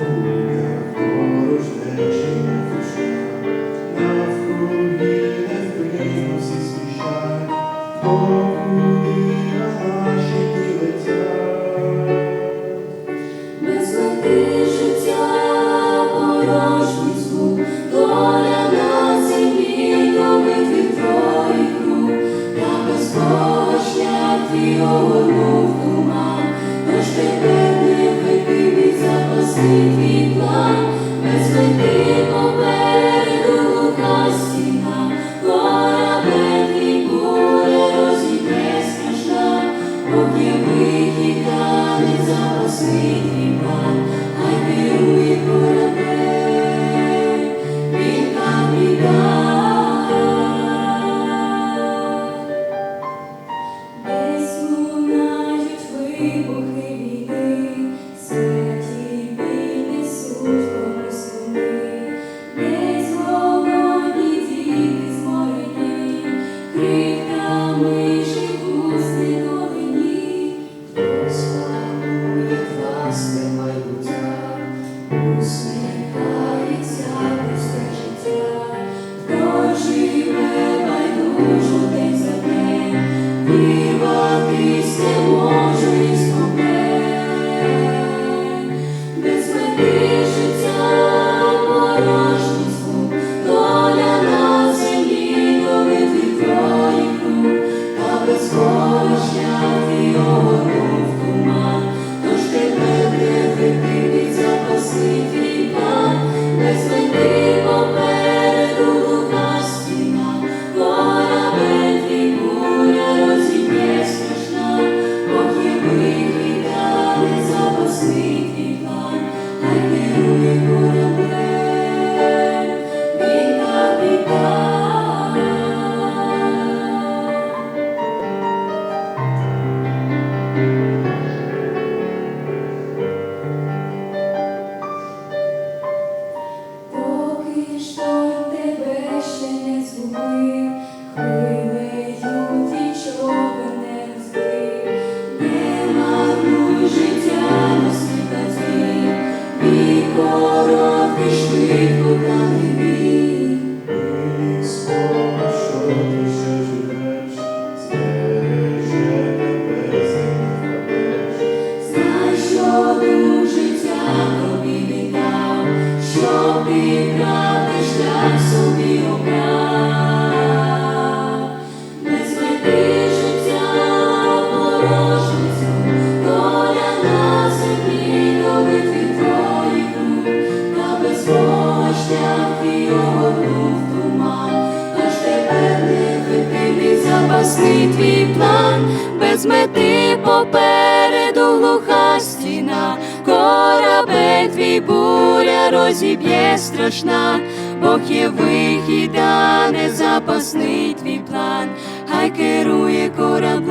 Oh. Десь лунають вибухи. Doля на землі, до витві та без questions will be Запасний твій план, без мети попереду глуха стіна, корабель твій буря розіб'є страшна, Бог є вихід, а не запасний твій план, хай керує кораблем.